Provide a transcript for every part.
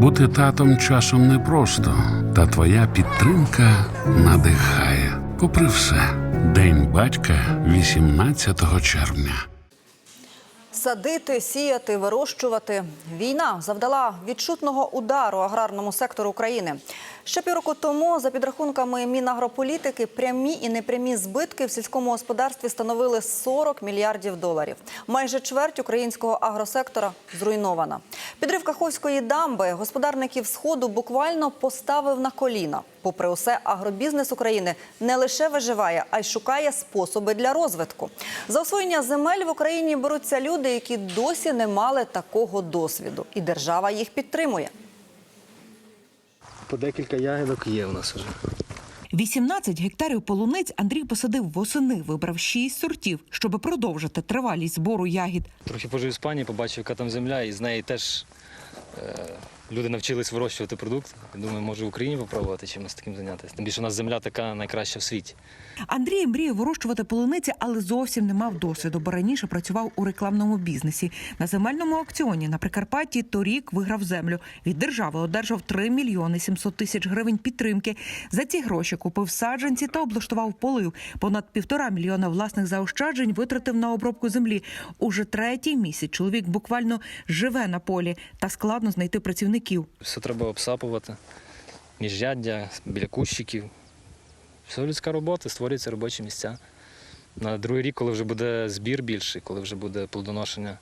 Бути татом часом непросто, та твоя підтримка надихає. Попри все, День батька 18 червня. Садити, сіяти, вирощувати. Війна завдала відчутного удару аграрному сектору України. Ще півроку тому, за підрахунками Мінагрополітики, прямі і непрямі збитки в сільському господарстві становили 40 мільярдів доларів. Майже чверть українського агросектора зруйнована. Підрив Каховської дамби господарників сходу буквально поставив на коліна. Попри усе, агробізнес України не лише виживає, а й шукає способи для розвитку. За освоєння земель в Україні беруться люди, які досі не мали такого досвіду, і держава їх підтримує. По декілька ягідок є у нас вже. 18 гектарів полуниць Андрій посадив восени, вибрав 6 сортів, щоб продовжити тривалість збору ягід. Трохи пожив в Іспанії, побачив, яка там земля, і з неї теж люди навчились вирощувати продукт. Думаю, може в Україні попробувати чимось таким зайнятися. Тим більше у нас земля така найкраща в світі. Андрій мріє вирощувати полуниці, але зовсім не мав досвіду, бо раніше працював у рекламному бізнесі. На земельному аукціоні на Прикарпатті торік виграв землю. Від держави одержав 3 мільйони 700 тисяч гривень підтримки. За ці гроші купив саджанці та облаштував полив. Понад півтора мільйона власних заощаджень витратив на обробку землі. Уже третій місяць чоловік буквально живе на полі та складно знайти працівників. Все треба обсапувати, міжряддя, біля кущиків. Все людська робота, створюються робочі місця. На другий рік, коли вже буде збір більший, коли вже буде плодоношення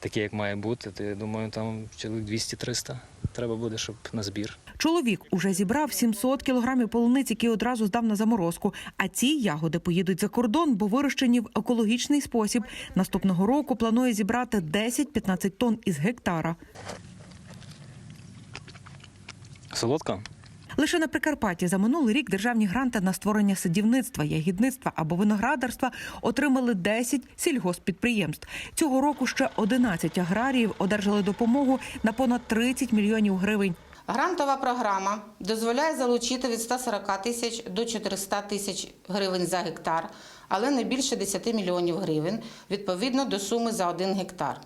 таке, як має бути, то я думаю, там чоловік 200-300 треба буде, щоб на збір. Чоловік уже зібрав 700 кілограмів полуниць, які одразу здав на заморозку. А ці ягоди поїдуть за кордон, бо вирощені в екологічний спосіб. Наступного року планує зібрати 10-15 тонн із гектара. Солодка? Лише на Прикарпатті за минулий рік державні гранти на створення садівництва, ягідництва або виноградарства отримали 10 сільгосппідприємств. Цього року ще 11 аграріїв одержали допомогу на понад 30 мільйонів гривень. Грантова програма дозволяє залучити від 140 тисяч до 400 тисяч гривень за гектар, але не більше 10 мільйонів гривень відповідно до суми за один гектар.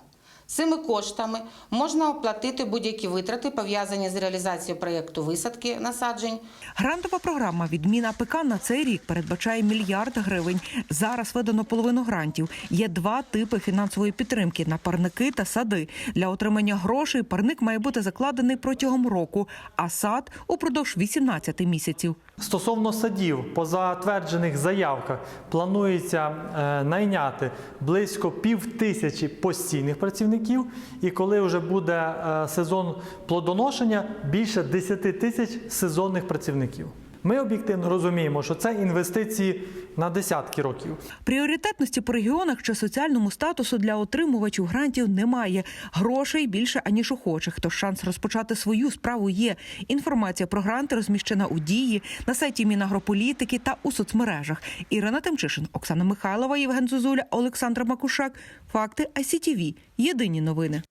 Цими коштами можна оплатити будь-які витрати, пов'язані з реалізацією проєкту висадки насаджень, Грантова програма від АПК на цей рік передбачає мільярд гривень. Зараз видано половину грантів. Є два типи фінансової підтримки на парники та сади. Для отримання грошей парник має бути закладений протягом року, а сад упродовж 18 місяців. Стосовно садів, по затверджених заявках планується е, найняти близько пів тисячі постійних працівників, і коли вже буде е, сезон плодоношення, більше 10 тисяч сезонних працівників. Ми об'єктивно розуміємо, що це інвестиції на десятки років. Пріоритетності по регіонах чи соціальному статусу для отримувачів грантів немає. Грошей більше аніж охочих. Тож шанс розпочати свою справу є. Інформація про гранти розміщена у дії на сайті Мінагрополітики та у соцмережах. Ірина Тимчишин, Оксана Михайлова, Євген Зозуля, Олександр Макушак. Факти ICTV. Єдині новини.